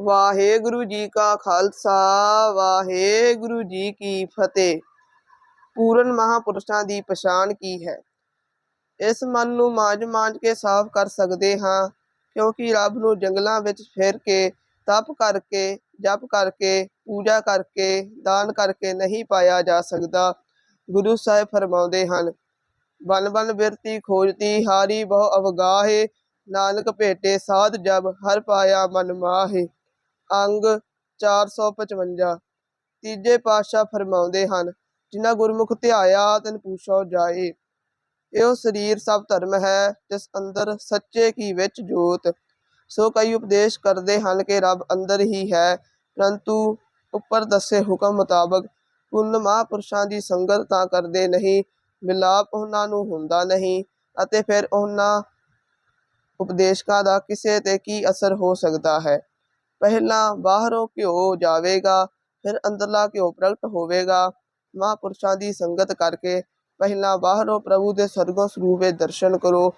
ਵਾਹਿਗੁਰੂ ਜੀ ਕਾ ਖਾਲਸਾ, ਵਾਹਿਗੁਰੂ ਜੀ ਕੀ ਫਤਿਹ। ਪੂਰਨ ਮਹਾਪੁਰਸ਼ਾਂ ਦੀ ਪਛਾਣ ਕੀ ਹੈ? ਇਸ ਮਨ ਨੂੰ ਮਾਂਜ-ਮਾਂਜ ਕੇ ਸਾਫ਼ ਕਰ ਸਕਦੇ ਹਾਂ, ਕਿਉਂਕਿ ਰੱਬ ਨੂੰ ਜੰਗਲਾਂ ਵਿੱਚ ਫਿਰ ਕੇ, ਤਪ ਕਰਕੇ, ਜਪ ਕਰਕੇ, ਪੂਜਾ ਕਰਕੇ, ਦਾਨ ਕਰਕੇ ਨਹੀਂ ਪਾਇਆ ਜਾ ਸਕਦਾ, ਗੁਰੂ ਸਾਹਿਬ ਫਰਮਾਉਂਦੇ ਹਨ। ਬਨ ਬਨ ਬਿਰਤੀ ਖੋਜਤੀ, ਹਾਰੀ ਬਹੁ ਅਵਗਾਹੇ, ਨਾਨਕ ਭੇਟੇ ਸਾਧ ਜਬ, ਹਰ ਪਾਇਆ ਮਨ ਮਾਹੇ। ਅੰਗ 455 ਤੀਜੇ ਪਾਤਸ਼ਾਹ ਫਰਮਾਉਂਦੇ ਹਨ, ਜਿਨ੍ਹਾਂ ਗੁਰਮੁਖ ਧਿਆਇਆ ਤਨ ਪੂਛੋ ਜਾਏ। ਇਹੋ ਸਰੀਰ ਸਭ ਧਰਮ ਹੈ, ਜਿਸ ਅੰਦਰ ਸੱਚੇ ਕੀ ਵਿੱਚ ਜੋਤ। ਸੋ ਕਈ ਉਪਦੇਸ਼ ਕਰਦੇ ਹਨ ਕਿ ਰੱਬ ਅੰਦਰ ਹੀ ਹੈ, ਪਰੰਤੂ ਉੱਪਰ ਦੱਸੇ ਹੁਕਮ ਮੁਤਾਬਕ ਪੁੰਨ ਮਹਾਂਪੁਰਸ਼ਾਂ ਦੀ ਸੰਗਤ ਤਾਂ ਕਰਦੇ ਨਹੀਂ, ਮਿਲਾਪ ਉਹਨਾਂ ਨੂੰ ਹੁੰਦਾ ਨਹੀਂ, ਅਤੇ ਫਿਰ ਉਹਨਾਂ ਉਪਦੇਸ਼ਕਾਂ ਦਾ ਕਿਸੇ ਤੇ ਕੀ ਅਸਰ ਹੋ ਸਕਦਾ ਹੈ? ਪਹਿਲਾਂ ਬਾਹਰੋਂ ਘਿਓ ਜਾਵੇਗਾ, ਫਿਰ ਅੰਦਰਲਾ ਘਿਓ ਪ੍ਰਗਟ ਹੋਵੇਗਾ। ਮਹਾਂਪੁਰਸ਼ਾਂ ਦੀ ਸੰਗਤ ਕਰਕੇ ਪਹਿਲਾਂ ਬਾਹਰੋਂ ਪ੍ਰਭੂ ਦੇ ਸਰਗੋਂ ਸਰੂਪ ਦਰਸ਼ਨ ਕਰੋ।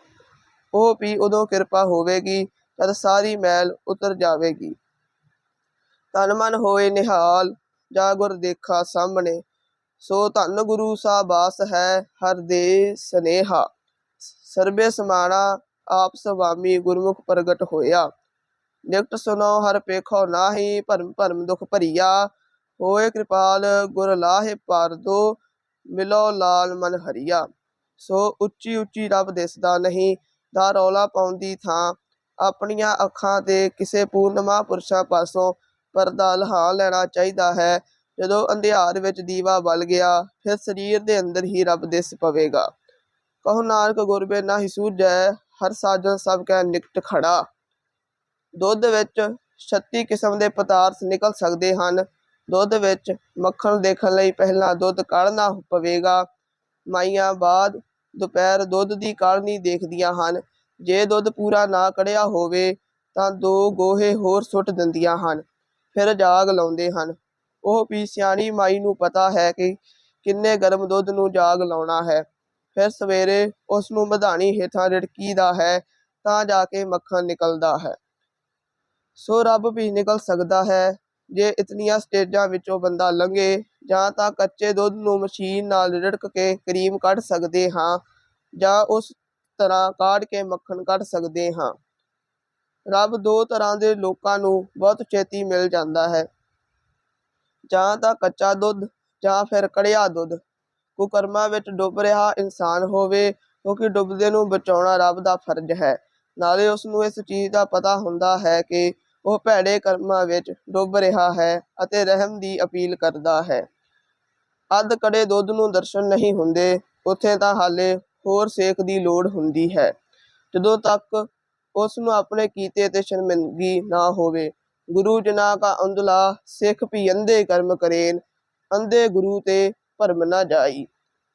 ਉਹ ਵੀ ਉਦੋਂ ਕਿਰਪਾ ਹੋਵੇਗੀ ਤਦ ਸਾਰੀ ਮੈਲ ਉਤਰ ਜਾਵੇਗੀ। ਤਨ ਮਨ ਹੋਏ ਨਿਹਾਲ, ਜਾ ਗੁਰ ਦੇਖਾ ਸਾਹਮਣੇ। ਸੋ ਧੰਨ ਗੁਰੂ ਸਾਹਿਬਾਸ ਹੈ ਹਰ ਦੇ ਸਨੇਹਾ। ਸਰਬੇ ਸਮਾਣਾ, ਆਪ ਸੁਆਮੀ ਗੁਰਮੁਖ ਪ੍ਰਗਟ ਹੋਇਆ। ਨਿਕਟ ਸੁਨੋ ਹਰ ਪੇਖੋ ਨਾਹੀ, ਭਰਮ ਭਰਮ ਦੁਖ ਭਰੀਆ। ਹੋਏ ਕਿਰਪਾਲ ਗੁਰ ਲਾਹੇ ਪਾਰ ਮਿਲੋ ਲਾਲ ਮਨ ਹਰੀਆ। ਸੋ ਉੱਚੀ ਉੱਚੀ ਰੱਬ ਦਿਸਦਾ ਨਹੀਂ, ਦਾ ਰੌਲਾ ਪਾਉਂਦੀ ਥਾਂ। ਆਪਣੀਆਂ ਅੱਖਾਂ ਤੇ ਕਿਸੇ ਪੂਰਨਮਾ ਪੁਰਸ਼ਾਂ ਪਾਸੋਂ ਪਰਦਾ ਲਹਾ ਲੈਣਾ ਚਾਹੀਦਾ ਹੈ। ਜਦੋਂ ਅੰਧਿਆਰ ਵਿੱਚ ਦੀਵਾ ਬਲ ਗਿਆ, ਫਿਰ ਸਰੀਰ ਦੇ ਅੰਦਰ ਹੀ ਰੱਬ ਦਿਸ ਪਵੇਗਾ। ਕਹੋ ਨਾਨਕ ਗੁਰਬੇ ਨਾ ਹੀ ਸੂਝੈ, ਹਰ ਸਾਜਨ ਸਭ ਕੈ ਨਿਕਟ ਖੜਾ ਦੁੱਧ ਵਿੱਚ 36 ਕਿਸਮ ਦੇ ਪਦਾਰਥ ਨਿਕਲ ਸਕਦੇ ਹਨ। ਦੁੱਧ ਵਿੱਚ ਮੱਖਣ ਦੇਖਣ ਲਈ ਪਹਿਲਾਂ ਦੁੱਧ ਕਾੜਨਾ ਪਵੇਗਾ। ਮਾਈਆਂ ਬਾਅਦ ਦੁਪਹਿਰ ਦੁੱਧ ਦੀ ਕਾੜਨੀ ਦੇਖਦੀਆਂ ਹਨ। ਜੇ ਦੁੱਧ ਪੂਰਾ ਨਾ ਕੜਿਆ ਹੋਵੇ ਤਾਂ ਦੋ ਗੋਹੇ ਹੋਰ ਸੁੱਟ ਦਿੰਦੀਆਂ ਹਨ, ਫਿਰ ਜਾਗ ਲਾਉਂਦੇ ਹਨ। ਉਹ ਵੀ ਸਿਆਣੀ ਮਾਈ ਨੂੰ ਪਤਾ ਹੈ ਕਿ ਕਿੰਨੇ ਗਰਮ ਦੁੱਧ ਨੂੰ ਜਾਗ ਲਾਉਣਾ ਹੈ। ਫਿਰ ਸਵੇਰੇ ਉਸ ਨੂੰ ਮਧਾਣੀ ਹੇਠਾਂ ਰਿੜਕੀਦਾ ਹੈ ਤਾਂ ਜਾ ਕੇ ਮੱਖਣ ਨਿਕਲਦਾ ਹੈ। ਸੋ ਰੱਬ ਵੀ ਨਿਕਲ ਸਕਦਾ ਹੈ। ਜੇ ਇਤਨੀਆਂ ਸਟੇਜਾਂ ਵਿੱਚੋਂ ਬੰਦਾ ਲੰਘੇ, ਜਾਂ ਤਾਂ ਕੱਚੇ ਦੁੱਧ ਨੂੰ ਮਸ਼ੀਨ ਨਾਲ ਰਿੜਕ ਕੇ ਕਰੀਮ ਕੱਢ ਸਕਦੇ ਹਾਂ, ਜਾਂ ਉਸ ਤਰ੍ਹਾਂ ਕਾੜ ਕੇ ਮੱਖਣ ਕੱਢ ਸਕਦੇ ਹਾਂ। ਰੱਬ ਦੋ ਤਰ੍ਹਾਂ ਦੇ ਲੋਕਾਂ ਨੂੰ ਬਹੁਤ ਛੇਤੀ ਮਿਲ ਜਾਂਦਾ ਹੈ। ਜਾਂ ਤਾਂ ਕੱਚਾ ਦੁੱਧ, ਜਾਂ ਫਿਰ ਕੜਿਆ ਦੁੱਧ। ਕੁਕਰਮਾਂ ਵਿੱਚ ਡੁੱਬ ਰਿਹਾ ਇਨਸਾਨ ਹੋਵੇ, ਕਿਉਂਕਿ ਡੁੱਬਦੇ ਨੂੰ ਬਚਾਉਣਾ ਰੱਬ ਦਾ ਫਰਜ਼ ਹੈ। ਨਾਲੇ ਉਸ ਨੂੰ ਇਸ ਚੀਜ਼ ਦਾ ਪਤਾ ਹੁੰਦਾ ਹੈ ਕਿ ਉਹ ਭੈੜੇ ਕਰਮਾਂ ਵਿੱਚ ਡੁੱਬ ਰਿਹਾ ਹੈ ਅਤੇ ਰਹਿਮ ਦੀ ਅਪੀਲ ਕਰਦਾ ਹੈ। ਅੱਧ ਕੜੇ ਦੁੱਧ ਨੂੰ ਦਰਸ਼ਨ ਨਹੀਂ ਹੁੰਦੇ, ਉੱਥੇ ਤਾਂ ਹਾਲੇ ਹੋਰ ਸੇਖ ਦੀ ਲੋੜ ਹੁੰਦੀ ਹੈ। ਜਦੋਂ ਤੱਕ ਉਸ ਨੂੰ ਆਪਣੇ ਕੀਤੇ ਤੇ ਸ਼ਰਮਿੰਦਗੀ ਨਾ ਹੋਵੇ, ਗੁਰੂ ਜਨਾ ਕਾ ਅੰਦਲਾ ਸਿੱਖ ਵੀ ਅੰਧੇ ਕਰਮ ਕਰੇਨ, ਅੰਧੇ ਗੁਰੂ ਤੇ ਭਰਮ ਨਾ ਜਾਈ।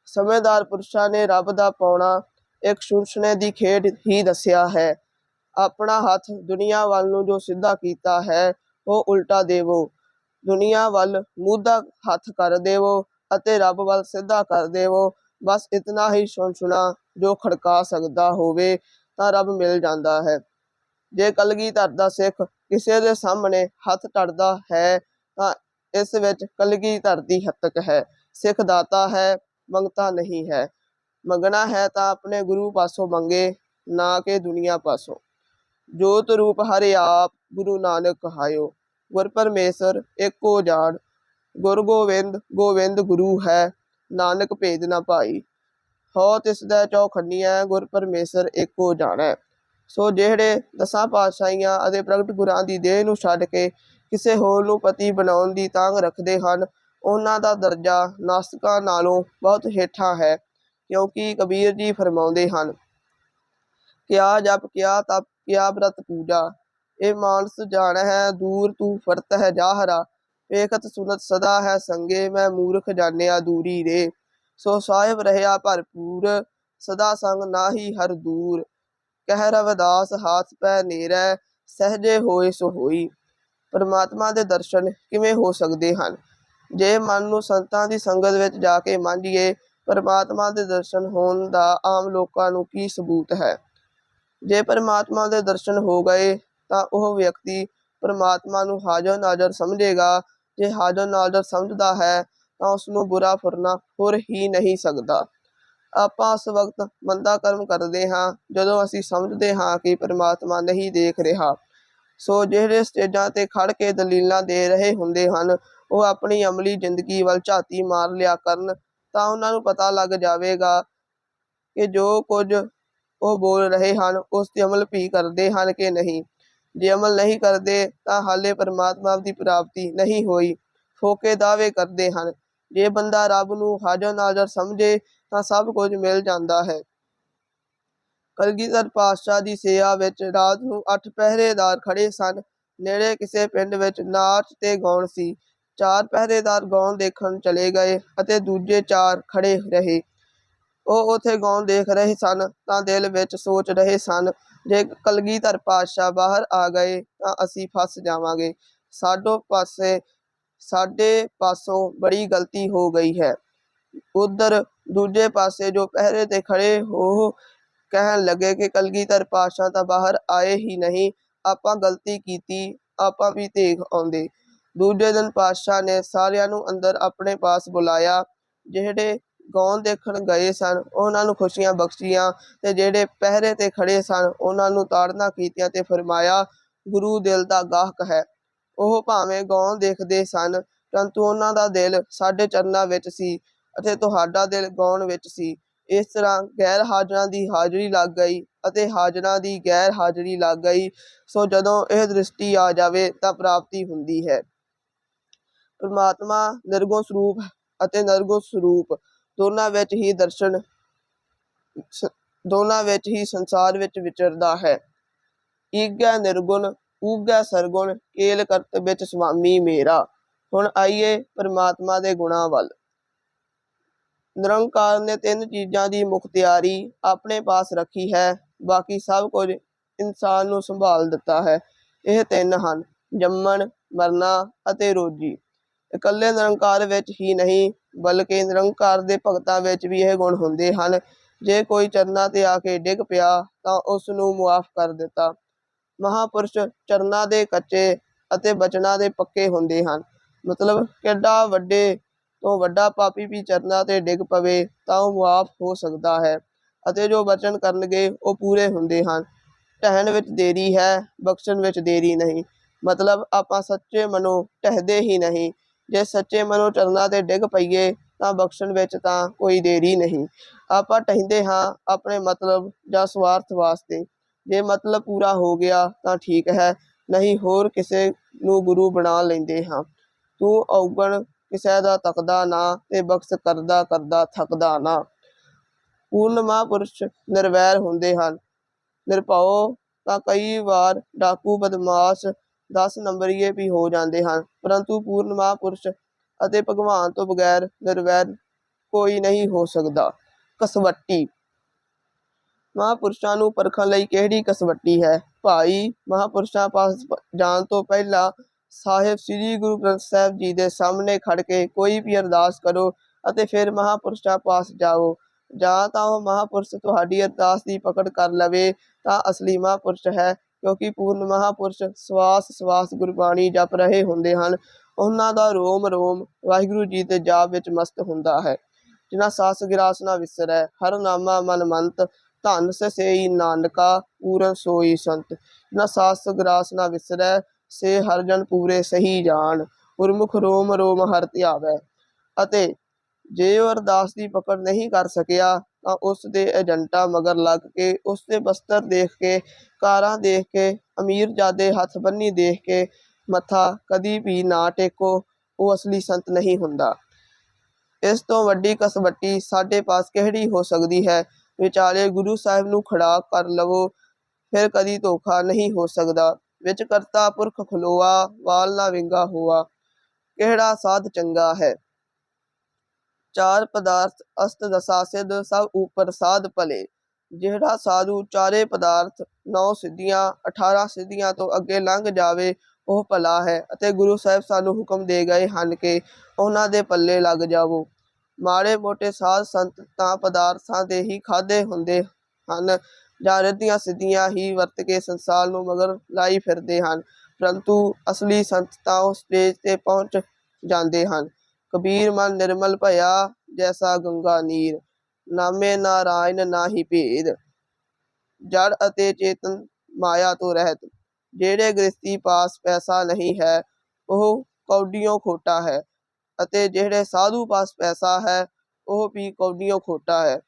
ਸਮਝਦਾਰ ਪੁਰਸ਼ਾਂ ਨੇ ਰੱਬ ਦਾ ਪਾਉਣਾ ਇੱਕ ਸ਼ੁੰਸ਼ਣੇ ਦੀ ਖੇਡ ਹੀ ਦੱਸਿਆ ਹੈ। ਆਪਣਾ ਹੱਥ ਦੁਨੀਆ ਵੱਲ ਨੂੰ ਜੋ ਸਿੱਧਾ ਕੀਤਾ ਹੈ, ਉਹ ਉਲਟਾ ਦੇਵੋ। ਦੁਨੀਆ ਵੱਲ ਮੂਧਾ ਹੱਥ ਕਰ ਦੇਵੋ ਅਤੇ ਰੱਬ ਵੱਲ ਸਿੱਧਾ ਕਰ ਦੇਵੋ। ਬਸ ਇਤਨਾ ਹੀ ਸੁਣਸੁਣਾ ਜੋ ਖੜਕਾ ਸਕਦਾ ਹੋਵੇ ਤਾਂ ਰੱਬ ਮਿਲ ਜਾਂਦਾ ਹੈ। ਜੇ ਕਲਗੀਧਰ ਦਾ ਸਿੱਖ ਕਿਸੇ ਦੇ ਸਾਹਮਣੇ ਹੱਥ ਟੜਦਾ ਹੈ, ਤਾਂ ਇਸ ਵਿੱਚ ਕਲਗੀਧਰ ਦੀ ਹੱਤਕ ਹੈ। ਸਿੱਖ ਦਾਤਾ ਹੈ, ਮੰਗਤਾ ਨਹੀਂ ਹੈ। ਮੰਗਣਾ ਹੈ ਤਾਂ ਆਪਣੇ ਗੁਰੂ ਪਾਸੋਂ ਮੰਗੇ, ਨਾ ਕਿ ਦੁਨੀਆ ਪਾਸੋਂ। ਜੋਤ ਰੂਪ ਹਰਿ ਆਪ, ਗੁਰੂ ਨਾਨਕ ਕਹਾਇਓ ਗੁਰ ਪਰਮੇਸ਼ਰ ਏਕੋ ਜਾਣ ਗੁਰ ਗੋਬਿੰਦ ਗੋਬਿੰਦ ਗੁਰੂ ਹੈ, ਨਾਨਕ ਭੇਦ ਨਾ ਭਾਈ। ਹੋ ਤਿਸ ਦਾ ਚੌਖੰਡੀਆਂ ਗੁਰ ਪਰਮੇਸ਼ਰ ਏਕੋ ਜਾਣੈ ਸੋ ਜਿਹੜੇ ਦਸਾਂ ਪਾਤਸ਼ਾਹੀਆਂ ਅਤੇ ਪ੍ਰਗਟ ਗੁਰਾਂ ਦੀ ਦੇਹ ਨੂੰ ਛੱਡ ਕੇ ਕਿਸੇ ਹੋਰ ਨੂੰ ਪਤੀ ਬਣਾਉਣ ਦੀ ਤਾਂਗ ਰੱਖਦੇ ਹਨ, ਉਹਨਾਂ ਦਾ ਦਰਜਾ ਨਾਸਤਕਾਂ ਨਾਲੋਂ ਬਹੁਤ ਹੇਠਾਂ ਹੈ, ਕਿਉਂਕਿ ਕਬੀਰ ਜੀ ਫਰਮਾਉਂਦੇ ਹਨ, ਕਿਆ ਜਪ, ਕਿਆ ਤਪ ਕਿਆ ਬ੍ਰਤ ਪੂਜਾ। ਇਹ ਮਾਨਸ ਜਾਣ, ਹੈ, ਦੂਰ ਤੂੰ ਫਰਤ ਹੈ ਜਾਹਰਾ। ਵੇਖਤ ਸੁਨਤ ਸਦਾ ਹੈ ਸੰਗੇ, ਮੈਂ ਮੂਰਖ ਜਾਣਿਆ ਦੂਰੀ ਰੇ। ਸੋ ਸਾਹਿਬ ਰਹਿਆ ਭਰਪੂਰ, ਸਦਾ ਸੰਗ ਨਾਹੀ ਹਰ ਦੂਰ। ਕਹਿ ਰਵਦਾਸ ਹਾਥ ਪੈ ਨੇਰੈ, ਸਹਜੇ ਹੋਏ ਸੋ ਹੋਈ। ਪਰਮਾਤਮਾ ਦੇ ਦਰਸ਼ਨ ਕਿਵੇਂ ਹੋ ਸਕਦੇ ਹਨ? ਜੇ ਮਨ ਨੂੰ ਸੰਤਾਂ ਦੀ ਸੰਗਤ ਵਿੱਚ ਜਾ ਕੇ ਮੰਝੀਏ, ਪਰਮਾਤਮਾ ਦੇ ਦਰਸ਼ਨ ਹੋਣ ਦਾ ਆਮ ਲੋਕਾਂ ਨੂੰ ਕੀ ਸਬੂਤ ਹੈ? ਜੇ ਪਰਮਾਤਮਾ ਦੇ ਦਰਸ਼ਨ ਹੋ ਗਏ, ਤਾਂ ਉਹ ਵਿਅਕਤੀ ਪਰਮਾਤਮਾ ਨੂੰ ਹਾਜ਼ਰ ਨਾਜ਼ਰ ਸਮਝੇਗਾ। ਜੇ ਹਾਜ਼ਰ ਨਾਜ਼ਰ ਸਮਝਦਾ ਹੈ, ਤਾਂ ਉਸ ਨੂੰ ਬੁਰਾ ਫੁਰਨਾ ਫੁਰ ਹੀ ਨਹੀਂ ਸਕਦਾ। ਆਪਾਂ ਉਸ ਵਕਤ ਮੰਦਾ ਕਰਮ ਕਰਦੇ ਹਾਂ, ਜਦੋਂ ਅਸੀਂ ਸਮਝਦੇ ਹਾਂ ਕਿ ਪਰਮਾਤਮਾ ਨਹੀਂ ਦੇਖ ਰਿਹਾ। ਸੋ ਜਿਹੜੇ ਸਟੇਜਾਂ ਤੇ ਖੜ ਕੇ ਦਲੀਲਾਂ ਦੇ ਰਹੇ ਹੁੰਦੇ ਹਨ, ਉਹ ਆਪਣੀ ਅਮਲੀ ਜ਼ਿੰਦਗੀ ਵੱਲ ਝਾਤੀ ਮਾਰ ਲਿਆ ਕਰਨ, ਤਾਂ ਉਹਨਾਂ ਨੂੰ ਪਤਾ ਲੱਗ ਜਾਵੇਗਾ ਕਿ ਜੋ ਕੁਝ ਉਹ ਬੋਲ ਰਹੇ ਹਨ, ਉਸ ਤੇ ਅਮਲ ਵੀ ਕਰਦੇ ਹਨ ਕਿ ਨਹੀਂ। ਜੇ ਅਮਲ ਨਹੀਂ ਕਰਦੇ, ਤਾਂ ਹਾਲੇ ਪਰਮਾਤਮਾ ਦੀ ਪ੍ਰਾਪਤੀ ਨਹੀਂ ਹੋਈ। ਫੋਕੇ ਦਾਅਵੇ ਕਰਦੇ ਹਨ। ਜੇ ਬੰਦਾ ਰੱਬ ਨੂੰ ਹਾਜ਼ਰ ਨਾਜ਼ਰ ਸਮਝੇ, ਤਾਂ ਸਭ ਕੁਝ ਮਿਲ ਜਾਂਦਾ ਹੈ। ਕਲਗੀਧਰ ਪਾਤਸ਼ਾਹ ਦੀ ਸੇਵਾ ਵਿੱਚ ਰਾਤ ਨੂੰ ਅੱਠ ਪਹਿਰੇਦਾਰ ਖੜੇ ਸਨ। ਨੇੜੇ ਕਿਸੇ ਪਿੰਡ ਵਿੱਚ ਨਾਚ ਤੇ ਗਾਉਣ ਸੀ। ਚਾਰ ਪਹਿਰੇਦਾਰ ਗਾਉਣ ਦੇਖਣ ਚਲੇ ਗਏ ਅਤੇ ਦੂਜੇ ਚਾਰ ਖੜੇ ਰਹੇ। ਉਹ ਉਥੇ ਗਾਉਣ ਦੇਖ ਰਹੇ ਸਨ, ਤਾਂ ਦਿਲ ਵਿੱਚ ਸੋਚ ਰਹੇ ਸਨ, ਜੇ ਕਲਗੀਧਰ ਪਾਤਸ਼ਾਹ ਬਾਹਰ ਆ ਗਏ ਤਾਂ ਅਸੀਂ ਫਸ ਜਾਵਾਂਗੇ। ਸਾਡੋ ਪਾਸੇ, ਸਾਡੇ ਪਾਸੋਂ ਬੜੀ ਗਲਤੀ ਹੋ ਗਈ ਹੈ। ਉਧਰ ਦੂਜੇ ਪਾਸੇ ਜੋ ਪਹਿਰੇ ਤੇ ਖੜੇ ਹੋ, ਕਹਿਣ ਲੱਗੇ ਕਿ ਕਲਗੀਧਰ ਪਾਤਸ਼ਾਹ ਤਾਂ ਬਾਹਰ ਆਏ ਹੀ ਨਹੀਂ, ਆਪਾਂ ਗਲਤੀ ਕੀਤੀ, ਆਪਾਂ ਵੀ ਦੇਖ ਆਉਂਦੇ। ਦੂਜੇ ਦਿਨ ਪਾਤਸ਼ਾਹ ਨੇ ਸਾਰਿਆਂ ਨੂੰ ਅੰਦਰ ਆਪਣੇ ਪਾਸ ਬੁਲਾਇਆ, ਜਿਹੜੇ ਗਾਉਣ ਦੇਖਣ ਗਏ ਸਨ। ਉਹਨਾਂ ਨੂੰ ਖੁਸ਼ੀਆਂ ਬਖਸ਼ੀਆਂ ਤੇ ਜਿਹੜੇ ਪਹਿਰੇ ਤੇ ਖੜੇ ਸਨ, ਉਹਨਾਂ ਨੂੰ ਤਾੜਨਾ ਕੀਤੀਆਂ ਤੇ ਫਰਮਾਇਆ, ਗੁਰੂ ਦਿਲ ਦਾ ਗਾਹਕ ਹੈ। ਉਹ ਭਾਵੇਂ ਗਾਉਣ ਦੇਖਦੇ ਸਨ, ਪਰੰਤੂ ਉਹਨਾਂ ਦਾ ਦਿਲ ਸਾਡੇ ਚਰਨਾਂ ਵਿੱਚ ਸੀ ਅਤੇ ਤੁਹਾਡਾ ਦਿਲ ਗਾਉਣ ਵਿੱਚ ਸੀ। ਇਸ ਤਰ੍ਹਾਂ ਗੈਰ ਹਾਜ਼ਰਾਂ ਦੀ ਹਾਜ਼ਰੀ ਲੱਗ ਗਈ ਅਤੇ ਹਾਜ਼ਰਾਂ ਦੀ ਗੈਰ ਹਾਜ਼ਰੀ ਲੱਗ ਗਈ। ਸੋ ਜਦੋਂ ਇਹ ਦ੍ਰਿਸ਼ਟੀ ਆ ਜਾਵੇ ਤਾਂ ਪ੍ਰਾਪਤੀ ਹੁੰਦੀ ਹੈ। ਪਰਮਾਤਮਾ ਨਿਰਗੁਣ ਸਰੂਪ ਅਤੇ ਨਿਰਗੁਣ ਸਰੂਪ ਦੋਨਾਂ ਵਿੱਚ ਹੀ ਦਰਸ਼ਨ ਦੋਨਾਂ ਵਿੱਚ ਹੀ ਸੰਸਾਰ ਵਿੱਚ ਵਿਚਰਦਾ ਹੈ। ਈਗੈ ਨਿਰਗੁਣ, ਊਗੈ ਸਰਗੁਣ, ਕੇਲ ਕਰਤ ਵਿੱਚ ਸੁਆਮੀ ਮੇਰਾ। ਹੁਣ ਆਈਏ ਪਰਮਾਤਮਾ ਦੇ ਗੁਣਾਂ ਵੱਲ। ਨਿਰੰਕਾਰ ਨੇ ਤਿੰਨ ਚੀਜ਼ਾਂ ਦੀ ਮੁਖਤਿਆਰੀ ਆਪਣੇ ਪਾਸ ਰੱਖੀ ਹੈ। ਬਾਕੀ ਸਭ ਕੁਝ ਇਨਸਾਨ ਨੂੰ ਸੰਭਾਲ ਦਿੱਤਾ ਹੈ। ਇਹ ਤਿੰਨ ਹਨ, ਜੰਮਣ, ਮਰਨਾ ਅਤੇ ਰੋਜੀ। ਇਕੱਲੇ ਨਿਰੰਕਾਰ ਵਿੱਚ ਹੀ ਨਹੀਂ, ਬਲਕਿ ਨਿਰੰਕਾਰ ਦੇ ਭਗਤਾਂ ਵਿੱਚ ਵੀ ਇਹ ਗੁਣ ਹੁੰਦੇ ਹਨ। ਜੇ ਕੋਈ ਚਰਨਾਂ ਤੇ ਆ ਕੇ ਡਿੱਗ ਪਿਆ, ਤਾਂ ਉਸ ਨੂੰ ਮੁਆਫ ਕਰ ਦਿੱਤਾ। ਮਹਾਪੁਰਸ਼ ਚਰਨਾਂ ਦੇ ਕੱਚੇ ਅਤੇ ਬਚਨਾਂ ਦੇ ਪੱਕੇ ਹੁੰਦੇ ਹਨ। ਮਤਲਬ ਕਿੱਡਾ ਵੱਡੇ ਤੋਂ ਵੱਡਾ ਪਾਪੀ ਵੀ ਚਰਨਾਂ ਤੇ ਡਿੱਗ ਪਵੇ, ਤਾਂ ਉਹ ਮੁਆਫ ਹੋ ਸਕਦਾ ਹੈ। ਅਤੇ ਜੋ ਬਚਨ ਕਰਨਗੇ, ਉਹ ਪੂਰੇ ਹੁੰਦੇ ਹਨ। ਢਹਿਣ ਵਿੱਚ ਦੇਰੀ ਹੈ, ਬਖਸ਼ਣ ਵਿੱਚ ਦੇਰੀ ਨਹੀਂ। ਮਤਲਬ ਆਪਾਂ ਸੱਚੇ ਮਨੋਂ ਢਹਿਦੇ ਹੀ ਨਹੀਂ। ਜੇ ਸੱਚੇ ਮਨੋਂ ਚਰਨਾਂ ਤੇ ਡਿੱਗ ਪਈਏ ਤਾਂ ਬਖਸ਼ਣ ਵਿੱਚ ਤਾਂ ਕੋਈ ਦੇਰੀ ਨਹੀਂ। ਆਪਾਂ ਟਹਿੰਦੇ ਹਾਂ ਆਪਣੇ ਮਤਲਬ ਜਾਂ ਸਵਾਰਥ ਵਾਸਤੇ। ਜੇ ਮਤਲਬ ਪੂਰਾ ਹੋ ਗਿਆ ਤਾਂ ਠੀਕ ਹੈ, ਨਹੀਂ ਹੋਰ ਕਿਸੇ ਨੂੰ ਗੁਰੂ ਬਣਾ ਲੈਂਦੇ ਹਾਂ। ਤੂੰ ਔਗਣ ਕਿਸੇ ਦਾ ਤਕਦਾ ਨਾ ਤੇ ਬਖਸ਼ ਕਰਦਾ ਕਰਦਾ ਥੱਕਦਾ ਨਾ। ਪੂਰਨ ਮਹਾਂਪੁਰਸ਼ ਨਿਰਵੈਰ ਹੁੰਦੇ ਹਨ। ਨਿਰਭਉ ਤਾਂ ਕਈ ਵਾਰ ਡਾਕੂ ਬਦਮਾਸ਼ 10 ਨੰਬਰੀਏ ਵੀ ਹੋ ਜਾਂਦੇ ਹਨ, ਪਰੰਤੂ ਪੂਰਨ ਮਹਾਂਪੁਰਸ਼ ਅਤੇ ਭਗਵਾਨ ਤੋਂ ਬਗੈਰ ਨਿਰਵੈਰ ਕੋਈ ਨਹੀਂ ਹੋ ਸਕਦਾ। ਕਸਵੱਟੀ। ਮਹਾਂਪੁਰਸ਼ਾਂ ਨੂੰ ਪਰਖਣ ਲਈ ਕਿਹੜੀ ਕਸਵੱਟੀ ਹੈ? ਭਾਈ, ਮਹਾਂਪੁਰਸ਼ਾਂ ਪਾਸ ਜਾਣ ਤੋਂ ਪਹਿਲਾਂ ਸਾਹਿਬ ਸ੍ਰੀ ਗੁਰੂ ਗ੍ਰੰਥ ਸਾਹਿਬ ਜੀ ਦੇ ਸਾਹਮਣੇ ਖੜ ਕੇ ਕੋਈ ਵੀ ਅਰਦਾਸ ਕਰੋ ਅਤੇ ਫਿਰ ਮਹਾਂਪੁਰਸ਼ਾਂ ਪਾਸ ਜਾਓ। ਜਾਂ ਤਾਂ ਉਹ ਮਹਾਂਪੁਰਸ਼ ਤੁਹਾਡੀ ਅਰਦਾਸ ਦੀ ਪਕੜ ਕਰ ਲਵੇ, ਤਾਂ ਅਸਲੀ ਮਹਾਂਪੁਰਸ਼ ਹੈ ਕਿਉਂਕਿ ਪੂਰਨ ਮਹਾਂਪੁਰਸ਼ ਸਵਾਸ ਸਵਾਸ ਗੁਰਬਾਣੀ ਜਪ ਰਹੇ ਹੁੰਦੇ ਹਨ। ਉਹਨਾਂ ਦਾ ਰੋਮ ਰੋਮ ਵਾਹਿਗੁਰੂ ਜੀ ਦੇ ਜਾਪ ਵਿੱਚ ਮਸਤ ਹੁੰਦਾ ਹੈ। ਜਿਨ੍ਹਾਂ ਸਾਸ ਗਿਰਾਸ ਨਾ ਵਿਸਰੈ, ਹਰ ਨਾਮਾ ਮਨ ਮੰਤ, ਧਨ ਸੇਈ ਨਾਨਕਾ, ਪੂਰਨ ਸੋਈ ਸੰਤ। ਜਿਨ੍ਹਾਂ ਸਾਸ ਗਿਰਾਸ ਨਾ ਵਿਸਰੈ, ਸੇ ਹਰ ਜਨ ਪੂਰੇ ਸਹੀ ਜਾਣ। ਗੁਰਮੁਖ ਰੋਮ ਰੋਮ ਹਰ ਧਿਆਵੈ। ਅਤੇ ਜੇ ਉਹ ਅਰਦਾਸ ਦੀ ਪਕੜ ਨਹੀਂ ਕਰ ਸਕਿਆ ਤਾਂ ਉਸ ਦੇ ਏਜੰਟਾਂ ਮਗਰ ਲੱਗ ਕੇ, ਉਸ ਦੇ ਬਸਤਰ ਦੇਖ ਕੇ, ਕਾਰਾਂ ਦੇਖ ਕੇ ਅਮੀਰ ਜਾਦੇ ਹੱਥ ਬੰਨੀ ਦੇਖ ਕੇ ਮੱਥਾ ਕਦੀ ਵੀ ਨਾ ਟੇਕੋ, ਉਹ ਅਸਲੀ ਸੰਤ ਨਹੀਂ ਹੁੰਦਾ। ਇਸ ਤੋਂ ਵੱਡੀ ਕਸਵੱਟੀ ਸਾਡੇ ਪਾਸ ਕਿਹੜੀ ਹੋ ਸਕਦੀ ਹੈ? ਵਿਚਾਲੇ ਗੁਰੂ ਸਾਹਿਬ ਨੂੰ ਖੜਾ ਕਰ ਲਵੋ, ਫਿਰ ਕਦੀ ਧੋਖਾ ਨਹੀਂ ਹੋ ਸਕਦਾ। ਵਿੱਚ ਕਰਤਾ ਪੁਰਖ ਖਲੋਆ, ਵਾਲ ਨਾ ਵਿੰਗਾ ਹੋਆ। ਕਿਹੜਾ ਸਾਧ ਚੰਗਾ ਹੈ? ਚਾਰ ਪਦਾਰਥ ਅਸਤ ਦਸਾ ਸਿਧ ਸਭ ਉਪਰ ਸਾਧ ਭਲੇ, ਜਿਹੜਾ ਸਾਧੂ ਚਾਰੇ ਪਦਾਰਥ ਨੌ ਸਿੱਧੀਆਂ 18 ਸਿੱਧੀਆਂ ਤੋਂ ਅੱਗੇ ਲੰਘ ਜਾਵੇ, ਉਹ ਭਲਾ ਹੈ ਅਤੇ ਗੁਰੂ ਸਾਹਿਬ ਸਾਨੂੰ ਹੁਕਮ ਦੇ ਗਏ ਹਨ ਕਿ ਉਹਨਾਂ ਦੇ ਪੱਲੇ ਲੱਗ ਜਾਵੋ। ਮਾੜੇ ਮੋਟੇ ਸਾਧ ਸੰਤ ਤਾਂ ਪਦਾਰਥਾਂ ਦੇ ਹੀ ਖਾਦੇ ਹੁੰਦੇ ਹਨ, ਜਾਂ ਰੱਦੀਆਂ ਸਿੱਧੀਆਂ ਹੀ ਵਰਤ ਕੇ ਸੰਸਾਰ ਨੂੰ ਮਗਰ ਲਾਈ ਫਿਰਦੇ ਹਨ, ਪਰੰਤੂ ਅਸਲੀ ਸੰਤ ਤਾਂ ਉਹ ਸਟੇਜ ਤੇ ਪਹੁੰਚ ਜਾਂਦੇ ਹਨ। ਕਬੀਰ ਮਨ ਨਿਰਮਲ ਭਇਆ, ਜੈਸਾ ਗੰਗਾ ਨੀਰ। ਨਾਮੇ ਨਾਰਾਇਣ ਨਾਹੀ ਭੇਦ। ਜੜ ਅਤੇ ਚੇਤਨ ਮਾਇਆ ਤੋਂ ਰਹਿਤ। ਜਿਹੜੇ ਗ੍ਰਸਤੀ ਪਾਸ ਪੈਸਾ ਨਹੀਂ ਹੈ, ਉਹ ਕੌਡੀਆਂ ਖੋਟਾ ਹੈ। ਅਤੇ ਜਿਹੜੇ ਸਾਧੂ ਪਾਸ ਪੈਸਾ ਹੈ, ਉਹ ਵੀ ਕੌਡੀਆਂ ਖੋਟਾ ਹੈ।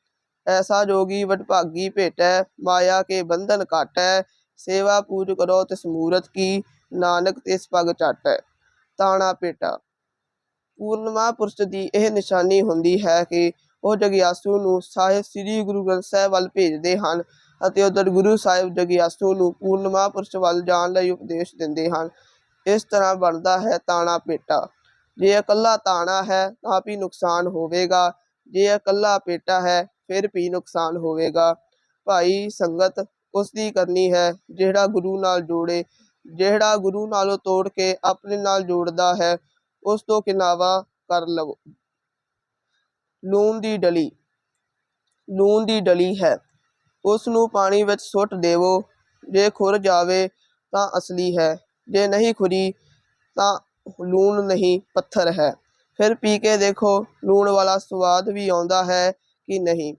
ਐਸਾ ਜੋਗੀ ਵਡਭਾਗੀ ਭੇਟੈ, ਮਾਇਆ ਕੇ ਬੰਧਨ ਕਾਟੈ ਸੇਵਾ ਪੂਜ ਕਰੋ ਤਿਸ ਮੂਰਤ ਕੀ, ਨਾਨਕ ਤਿਸ ਪਗ ਚਾਟੈ। ਤਾਣਾ ਪੇਟਾ ਪੂਰਨਮਾ ਪੁਰਸ਼ ਦੀ ਇਹ ਨਿਸ਼ਾਨੀ ਹੁੰਦੀ ਹੈ ਕਿ ਉਹ ਜਗਿਆਸੂ ਨੂੰ ਸਾਹਿਬ ਸ੍ਰੀ ਗੁਰੂ ਗ੍ਰੰਥ ਸਾਹਿਬ ਵੱਲ ਭੇਜਦੇ ਹਨ ਅਤੇ ਉਧਰ ਗੁਰੂ ਸਾਹਿਬ ਜਗਿਆਸੂ ਨੂੰ ਪੂਰਨਮਾ ਪੁਰਸ਼ ਵੱਲ ਜਾਣ ਲਈ ਉਪਦੇਸ਼ ਦਿੰਦੇ ਹਨ। ਇਸ ਤਰ੍ਹਾਂ ਬਣਦਾ ਹੈ ਤਾਣਾ ਪੇਟਾ। ਜੇ ਇਕੱਲਾ ਤਾਣਾ ਹੈ ਤਾਂ ਵੀ ਨੁਕਸਾਨ ਹੋਵੇਗਾ। ਜੇ ਇਕੱਲਾ ਪੇਟਾ ਹੈ ਫਿਰ ਵੀ ਨੁਕਸਾਨ ਹੋਵੇਗਾ। ਭਾਈ ਸੰਗਤ, ਉਸ ਦੀ ਕਰਨੀ ਹੈ ਜਿਹੜਾ ਗੁਰੂ ਨਾਲ ਜੋੜੇ, ਜਿਹੜਾ ਗੁਰੂ ਨਾਲੋਂ ਤੋੜ ਕੇ ਆਪਣੇ ਨਾਲ ਜੋੜਦਾ ਹੈ ਉਸ ਤੋਂ ਕਿਨਾਵਾ ਕਰ ਲਵੋ। ਲੂਣ ਦੀ ਡਲੀ। ਲੂਣ ਦੀ ਡਲੀ ਹੈ। ਉਸ ਨੂੰ ਪਾਣੀ ਵਿੱਚ ਸੁੱਟ ਦੇਵੋ। ਜੇ ਖੁਰ ਜਾਵੇ ਤਾਂ ਅਸਲੀ ਹੈ। ਜੇ ਨਹੀਂ ਖੁਰੀ ਤਾਂ ਲੂਣ ਨਹੀਂ, ਪੱਥਰ ਹੈ। ਫਿਰ ਪੀ ਕੇ ਦੇਖੋ, ਲੂਣ ਵਾਲਾ ਸਵਾਦ ਵੀ ਆਉਂਦਾ ਹੈ ਕਿ ਨਹੀਂ।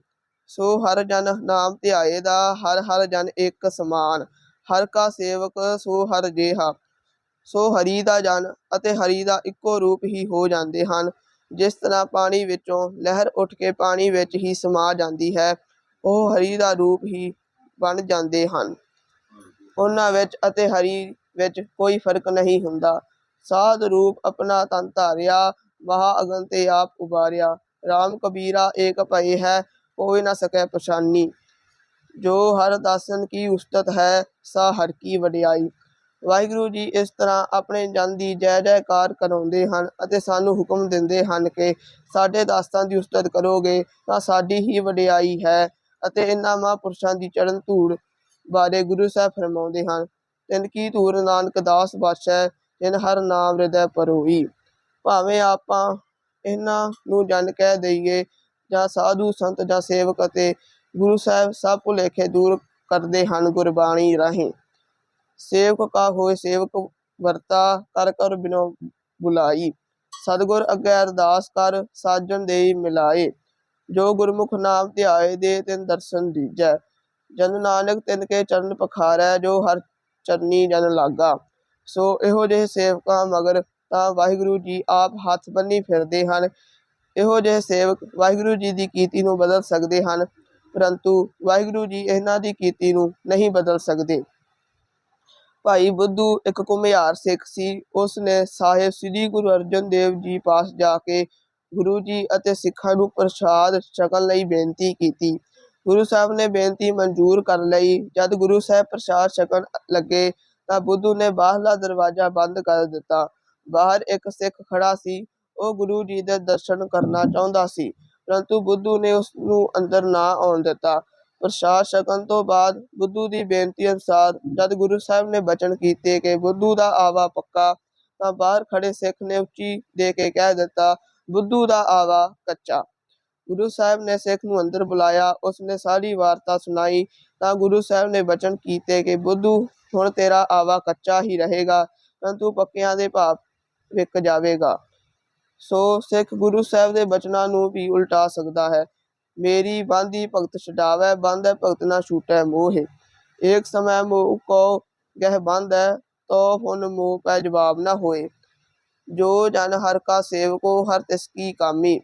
ਸੋ ਹਰ ਜਨ ਨਾਮ ਧਿਆਏ ਦਾ, ਹਰ ਹਰ ਜਨ ਇੱਕ ਸਮਾਨ। ਹਰ ਕਾ ਸੇਵਕ ਸੋ ਹਰ ਜੇਹਾ। ਸੋ ਹਰੀ ਦਾ ਜਨ ਅਤੇ ਹਰੀ ਦਾ ਇੱਕੋ ਰੂਪ ਹੀ ਹੋ ਜਾਂਦੇ ਹਨ। ਜਿਸ ਤਰ੍ਹਾਂ ਪਾਣੀ ਵਿੱਚੋਂ ਲਹਿਰ ਉੱਠ ਕੇ ਪਾਣੀ ਵਿੱਚ ਹੀ ਸਮਾ ਜਾਂਦੀ ਹੈ, ਉਹ ਹਰੀ ਦਾ ਰੂਪ ਹੀ ਬਣ ਜਾਂਦੇ ਹਨ। ਉਹਨਾਂ ਵਿੱਚ ਅਤੇ ਹਰੀ ਵਿੱਚ ਕੋਈ ਫ਼ਰਕ ਨਹੀਂ ਹੁੰਦਾ। ਸਾਧ ਰੂਪ ਆਪਣਾ ਤਨ ਧਾਰਿਆ, ਮਹਾ ਅਗਨ ਤੇ ਆਪ ਉਬਾਰਿਆ। RAM ਕਬੀਰਾ ਏਕ ਭਈ ਹੈ, ਕੋਈ ਨਾ ਸਕੈ ਪਛਾਨੀ ਜੋ ਹਰ ਦਾਸਨ ਕੀ ਉਸਤਤ ਹੈ, ਸਾ ਹਰ ਕੀ ਵਡਿਆਈ। ਵਾਹਿਗੁਰੂ ਜੀ ਇਸ ਤਰ੍ਹਾਂ ਆਪਣੇ ਜਨ ਦੀ ਜੈ ਜੈਕਾਰ ਕਰਾਉਂਦੇ ਹਨ ਅਤੇ ਸਾਨੂੰ ਹੁਕਮ ਦਿੰਦੇ ਹਨ ਕਿ ਸਾਡੇ ਦਾਸਾਂ ਦੀ ਉਸਤਤ ਕਰੋਗੇ ਤਾਂ ਸਾਡੀ ਹੀ ਵਡਿਆਈ ਹੈ ਅਤੇ ਇਹਨਾਂ ਮਹਾਂਪੁਰਸ਼ਾਂ ਦੀ ਚੜਨ ਧੂੜ ਬਾਰੇ ਗੁਰੂ ਸਾਹਿਬ ਫਰਮਾਉਂਦੇ ਹਨ, ਤਿੰਨ ਕੀ ਧੂਰ ਨਾਨਕ ਦਾਸ ਬਾਸ਼ੈ ਤਿਨ ਹਰ ਨਾਮ ਹਿਰਦੈ ਪਰੋਈ ਭਾਵੇਂ ਆਪਾਂ ਇਹਨਾਂ ਨੂੰ ਜਨ ਕਹਿ ਦਈਏ ਜਾਂ ਸਾਧੂ ਸੰਤ ਜਾਂ ਸੇਵਕ ਅਤੇ ਗੁਰੂ ਸਾਹਿਬ ਸਭ ਭੁਲੇਖੇ ਦੂਰ ਕਰਦੇ ਹਨ ਗੁਰਬਾਣੀ ਰਾਹੀਂ। ਸੇਵਕ ਕਾ ਹੋਏ ਸੇਵਕ ਵਰਤਾ ਕਰ ਕਰ ਬਿਨੋ ਬੁਲਾਈ। ਸਤਿਗੁਰ ਅੱਗੇ ਅਰਦਾਸ ਕਰ ਸਾਜਣ ਦੇਈ ਮਿਲਾਏ। ਜੋ ਗੁਰਮੁਖ ਨਾਮ ਧਿਆਏ ਦੇ ਤਿਨ ਦਰਸ਼ਨ ਦੀਜੈ। ਜਨ ਨਾਨਕ ਤਿਨ ਕੇ ਚਰਨ ਪਖਾਰੈ, ਜੋ ਹਰ ਚਰਨੀ ਜਨ ਲਾਗਾ। ਸੋ ਇਹੋ ਜਿਹੇ ਸੇਵਕਾਂ ਮਗਰ ਤਾਂ ਵਾਹਿਗੁਰੂ ਜੀ ਆਪ ਹੱਥ ਬੰਨੀ ਫਿਰਦੇ ਹਨ। ਇਹੋ ਜਿਹੇ ਸੇਵਕ ਵਾਹਿਗੁਰੂ ਜੀ ਦੀ ਕੀਤੀ ਨੂੰ ਬਦਲ ਸਕਦੇ ਹਨ। ਪਰੰਤੂ ਵਾਹਿਗੁਰੂ ਜੀ ਇਹਨਾਂ ਦੀ ਕੀਤੀ ਨੂੰ ਨਹੀਂ ਬਦਲ ਸਕਦੇ। ਭਾਈ ਬੁੱਧੂ ਇੱਕ ਘੁਮਿਆਰ ਸਿੱਖ ਸੀ। ਉਸ ਨੇ ਸਾਹਿਬ ਸ੍ਰੀ ਗੁਰੂ ਅਰਜਨ ਦੇਵ ਜੀ ਪਾਸ ਜਾ ਕੇ ਗੁਰੂ ਜੀ ਅਤੇ ਸਿੱਖਾਂ ਨੂੰ ਪ੍ਰਸ਼ਾਦ ਛਕਣ ਲਈ ਬੇਨਤੀ ਕੀਤੀ। ਗੁਰੂ ਸਾਹਿਬ ਨੇ ਬੇਨਤੀ ਮਨਜ਼ੂਰ ਕਰ ਲਈ। ਜਦ ਗੁਰੂ ਸਾਹਿਬ ਪ੍ਰਸ਼ਾਦ ਛਕਣ ਲੱਗੇ ਤਾਂ ਬੁੱਧੂ ਨੇ ਬਾਹਰਲਾ ਦਰਵਾਜ਼ਾ ਬੰਦ ਕਰ ਦਿੱਤਾ। ਬਾਹਰ ਇੱਕ ਸਿੱਖ ਖੜਾ ਸੀ। ਉਹ ਗੁਰੂ ਜੀ ਦੇ ਦਰਸ਼ਨ ਕਰਨਾ ਚਾਹੁੰਦਾ ਸੀ। ਪਰੰਤੂ ਬੁੱਧੂ ਨੇ ਉਸ ਨੂੰ ਅੰਦਰ ਨਾ ਆਉਣ ਦਿੱਤਾ। ਪ੍ਰਸ਼ਾਦ ਛਕਣ ਤੋਂ ਬਾਅਦ ਬੁੱਧੂ ਦੀ ਬੇਨਤੀ ਅਨੁਸਾਰ ਜਦ ਗੁਰੂ ਸਾਹਿਬ ਨੇ ਬਚਨ ਕੀਤੇ ਕਿ ਬੁੱਧੂ ਦਾ ਆਵਾ ਪੱਕਾ, ਤਾਂ ਬਾਹਰ ਖੜੇ ਸਿੱਖ ਨੇ ਉੱਚੀ ਦੇ ਕੇ ਕਹਿ ਦਿੱਤਾ, ਬੁੱਧੂ ਦਾ ਆਵਾ ਕੱਚਾ। ਗੁਰੂ ਸਾਹਿਬ ਨੇ ਸਿੱਖ ਨੂੰ ਅੰਦਰ ਬੁਲਾਇਆ, ਉਸਨੇ ਸਾਰੀ ਵਾਰਤਾ ਸੁਣਾਈ, ਤਾਂ ਗੁਰੂ ਸਾਹਿਬ ਨੇ ਬਚਨ ਕੀਤੇ ਕਿ, ਬੁੱਧੂ, ਹੁਣ ਤੇਰਾ ਆਵਾ ਕੱਚਾ ਹੀ ਰਹੇਗਾ, ਪਰੰਤੂ ਪੱਕਿਆਂ ਦੇ ਭਾਵ ਵਿਕ ਜਾਵੇਗਾ। ਸੋ ਸਿੱਖ ਗੁਰੂ ਸਾਹਿਬ ਦੇ ਬਚਨਾਂ ਨੂੰ ਵੀ ਉਲਟਾ ਸਕਦਾ ਹੈ। ਮੇਰੀ ਬਾਂਦੀ ਭਗਤ ਛਡਾਵੈ ਬੰਧੈ ਭਗਤ ਨਾ ਛੂਟੈ ਮੋਹ ਏਕ ਸਮੈ ਮੋਹ ਕੋ ਗਹਿ ਬੰਧੈ ਤੋ ਫੁਨ ਮੋਹ ਪੈ ਜਵਾਬ ਨਾ ਹੋਏ। ਜੋ ਜਨ ਹਰ ਕਾ ਸੇਵਕੋ, ਹਰ ਤਿਸ ਕੀ ਕਾਮੀ।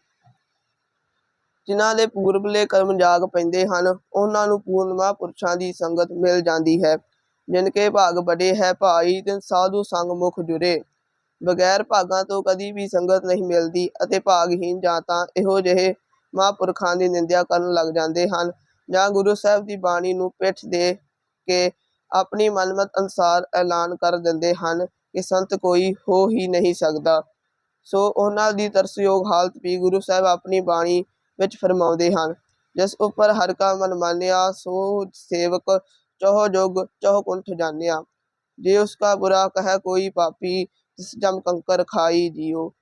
ਜਿਨ੍ਹਾਂ ਦੇ ਪੂਰਬਲੇ ਕਰਮ ਜਾਗ ਪੈਂਦੇ ਹਨ, ਉਹਨਾਂ ਨੂੰ ਪੂਰਨਮਾ ਪੁਰਸ਼ਾਂ ਦੀ ਸੰਗਤ ਮਿਲ ਜਾਂਦੀ ਹੈ। ਜਿਨ ਕੇ ਭਾਗ ਬੜੇ ਹੈ ਭਾਈ, ਤਿਨ ਸਾਧੂ ਸੰਗ ਮੁਖ ਜੁਰੇ। ਬਗੈਰ ਭਾਗਾਂ ਤੋਂ ਕਦੀ ਵੀ ਸੰਗਤ ਨਹੀਂ ਮਿਲਦੀ ਅਤੇ ਭਾਗਹੀਨ ਜਾਂ ਤਾਂ ਇਹੋ ਜਿਹੇ ਮਹਾਂਪੁਰਖਾਂ ਦੀ ਨਿੰਦਿਆ ਕਰਨ ਲੱਗ ਜਾਂਦੇ ਹਨ ਜਾਂ ਗੁਰੂ ਸਾਹਿਬ ਦੀ ਬਾਣੀ ਨੂੰ ਪਿੱਠ ਦੇ ਕੇ ਆਪਣੀ ਮਨਮਤ ਅਨੁਸਾਰ ਐਲਾਨ ਕਰ ਦਿੰਦੇ ਹਨ ਕਿ ਸੰਤ ਕੋਈ ਹੋ ਹੀ ਨਹੀਂ ਸਕਦਾ। ਸੋ ਉਹਨਾਂ ਦੀ ਤਰਸਯੋਗ ਹਾਲਤ ਵੀ ਗੁਰੂ ਸਾਹਿਬ ਆਪਣੀ ਬਾਣੀ ਵਿੱਚ ਫਰਮਾਉਂਦੇ ਹਨ। ਜਿਸ ਉੱਪਰ ਹਰ ਕਾ ਮਨ ਮਾਨਿਆ, ਸੋ ਸੇਵਕ ਚਹੁ ਜੋਗ ਚਹੁ ਕੁੰਠ ਜਾਣਿਆ। ਜੇ ਉਸ ਕਾ ਬੁਰਾ ਕਹੈ ਕੋਈ ਪਾਪੀ, ਤਿਸ ਜਮ ਕੰਕਰ ਖਾਈ ਜੀਓ।